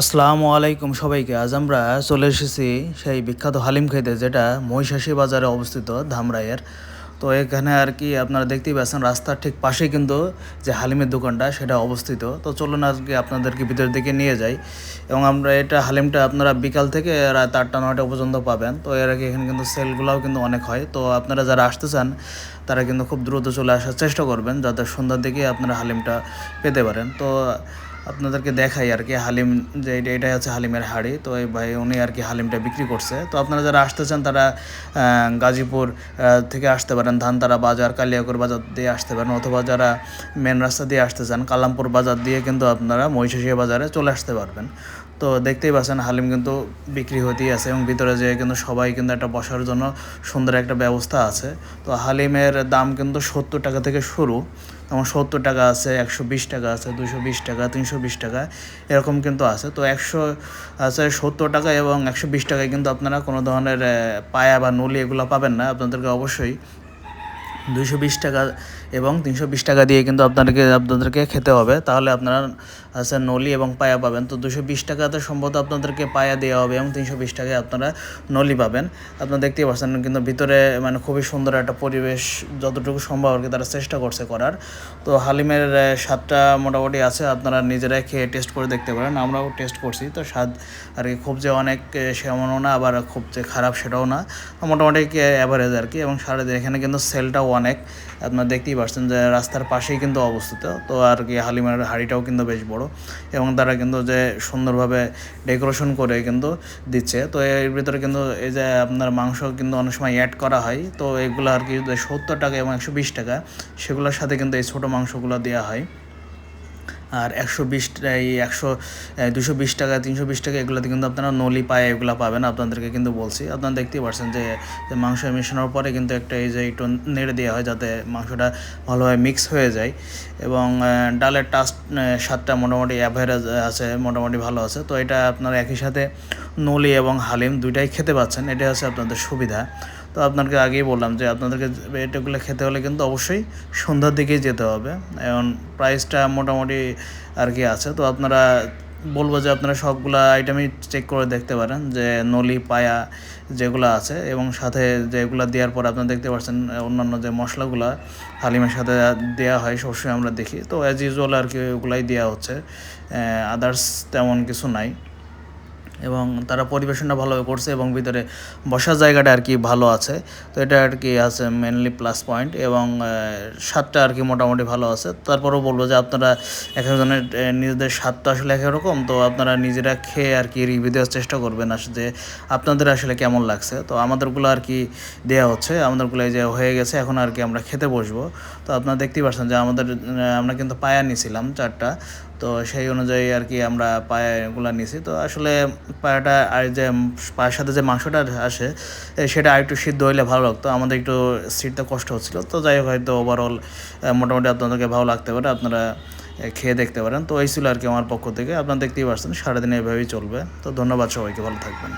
আসসালামু আলাইকুম সবাইকে। আজ আমরা চলে এসেছি সেই বিখ্যাত হালিম খেতে, যেটা মহিষাসী বাজারে অবস্থিত ধামরাইয়ের। তো এখানে আর কি আপনারা দেখতেই পাচ্ছেন, রাস্তার ঠিক পাশেই কিন্তু যে হালিমের দোকানটা, সেটা অবস্থিত। তো চলুন আজকে আপনাদেরকে ভিতর দিকে নিয়ে যাই। এবং আমরা এটা হালিমটা আপনারা বিকাল থেকে রাত আটটা, নয়টা পর্যন্ত পাবেন। তো এর আগে এখানে কিন্তু সেলগুলোও কিন্তু অনেক হয়। তো আপনারা যারা আসতে চান, তারা কিন্তু খুব দ্রুত চলে আসার চেষ্টা করবেন, যাতে সন্ধ্যার দিকে আপনারা হালিমটা পেতে পারেন। তো আপনাদেরকে দেখাই আর কি হালিম যে এটা এটাই হচ্ছে হালিমের হাড়ি। তো এই ভাই, উনি আর কি হালিমটা বিক্রি করছে। তো আপনারা যারা আসতে চান, তারা গাজীপুর থেকে আসতে পারেন। ধানতারা বাজার, কালিয়াকর বাজার দিয়ে আসতে পারেন। অথবা যারা মেন রাস্তা দিয়ে আসতে চান, কালামপুর বাজার দিয়ে কিন্তু আপনারা মহিষাসিয়া বাজারে চলে আসতে পারবেন। তো দেখতেই পাচ্ছেন, হালিম কিন্তু বিক্রি হতেই আছে এবং ভিতরে যে কিন্তু সবাই কিন্তু একটা বসার জন্য সুন্দর একটা ব্যবস্থা আছে। তো হালিমের দাম কিন্তু সত্তর টাকা থেকে শুরু। যেমন সত্তর টাকা আছে, একশো বিশ টাকা আছে, দুশো বিশ টাকা, তিনশো বিশ টাকা, এরকম কিন্তু আছে। তো একশো আছে সত্তর টাকা এবং একশো বিশ টাকায় কিন্তু আপনারা কোনো ধরনের পায়া বা নলি এগুলো পাবেন না। আপনাদেরকে অবশ্যই দুইশো বিশ টাকা এবং তিনশো বিশ টাকা দিয়ে কিন্তু আপনাদেরকে আপনাদেরকে খেতে হবে। তাহলে আপনারা আছে নলি এবং পায়া পাবেন। তো দুশো বিশ টাকাতে সম্ভবত আপনাদেরকে পায়া দেওয়া হবে এবং তিনশো বিশ টাকায় আপনারা নলি পাবেন। আপনারা দেখতেই পাচ্ছেন কিন্তু ভিতরে মানে খুবই সুন্দর একটা পরিবেশ, যতটুকু সম্ভব আর কি তারা চেষ্টা করছে করার। তো হালিমের স্বাদটা মোটামুটি আছে, আপনারা নিজেরাই খেয়ে টেস্ট করে দেখতে পারেন। আমরাও টেস্ট করছি, তো স্বাদ আর কি খুব যে অনেক সেমনও না, আবার খুব যে খারাপ সেটাও না। মোটামুটি অ্যাভারেজ আর কি এবং সারাদিন এখানে কিন্তু সেলটাও অনেক। আপনারা দেখতেই পাচ্ছেন যে রাস্তার পাশেই কিন্তু অবস্থিত। তো আর কি হালিমার হাড়িটাও কিন্তু বেশ বড় এবং তারা কিন্তু যে সুন্দরভাবে ডেকোরেশন করে কিন্তু দিচ্ছে। তো এর ভিতরে কিন্তু এই যে আপনার মাংস কিন্তু অনেক সময় অ্যাড করা হয়। তো এগুলো আর কি সত্তর টাকা এবং একশো বিশ টাকা, সেগুলোর সাথে কিন্তু এই ছোটো মাংসগুলো দেওয়া হয়। আর একশো বিশ, এই একশো দুশো বিশ টাকা, তিনশো বিশ টাকা এগুলোতে কিন্তু আপনারা নলি পায়ে এগুলো পাবেন, আপনাদেরকে কিন্তু বলছি। আপনারা দেখতেই পারছেন যে মাংস মেশানোর পরে কিন্তু একটা এই যে একটু নেড়ে দেওয়া হয় যাতে মাংসটা ভালোভাবে মিক্স হয়ে যায় এবং ডালের টাস্ট স্বাদটা মোটামুটি অ্যাভারেজ আছে, মোটামুটি ভালো আছে। তো এটা আপনারা একই সাথে নলি এবং হালিম দুইটাই খেতে পাচ্ছেন এটা হচ্ছে আপনাদের সুবিধা। তো আপনাকে আগেই বললাম যে, আপনাদেরকে এটাগুলো খেতে হলে কিন্তু অবশ্যই সন্ধ্যার দিকেই যেতে হবে। এখন প্রাইসটা মোটামুটি আর কি আছে। তো আপনারা বলব যে আপনারা সবগুলা আইটেমই চেক করে দেখতে পারেন যে নলি, পায়া যেগুলো আছে এবং সাথে যেগুলো দেওয়ার পর আপনারা দেখতে পাচ্ছেন অন্যান্য যে মশলাগুলো হালিমের সাথে দেওয়া হয়, সবসময় আমরা দেখি। তো অ্যাজ ইউজুয়াল আর কি ওগুলাই দেওয়া হচ্ছে। আদার্স তেমন কিছু নাই। এবং তারা পরিবেশনটা ভালোভাবে করছে এবং ভিতরে বসার জায়গাটা আর কি ভালো আছে। তো এটা আর কি আছে মেনলি প্লাস পয়েন্ট এবং স্বাদটা আর কি মোটামুটি ভালো আছে। তারপরেও বলব যে আপনারা এক একজনের নিজেদের স্বাদ তো আসলে এক রকম, তো আপনারা নিজেরা খেয়ে আর কি রিভিউ দেওয়ার চেষ্টা করবেন আসলে যে আপনাদের আসলে কেমন লাগছে। তো আমাদেরগুলো আর কি দেওয়া হচ্ছে, আমাদেরগুলো এই যে হয়ে গেছে, এখন আর কি আমরা খেতে বসবো। তো আপনারা দেখতেই পাচ্ছেন যে আমাদের আমরা কিন্তু পায়া নিয়েছিলাম চারটা। তো সেই অনুযায়ী আর কি আমরা পায়াগুলো নিছি। তো আসলে পায়াটা আর যে পায়ের সাথে যে মাংসটা আসে সেটা আর একটু সিদ্ধ হইলে ভালো লাগতো। আমাদের একটু সিটতে কষ্ট হচ্ছিল। তো যাই হোক, হয়তো ওভারঅল মোটামুটি আপনাদেরকে ভালো লাগতে পারে। আপনারা খেয়ে দেখতে পারেন। তো এই ছিল আর কি আমার পক্ষ থেকে। আপনারা দেখতেই পারছেন, সারাদিন এভাবেই চলবে। তো ধন্যবাদ সবাইকে। ভালো থাকবেন।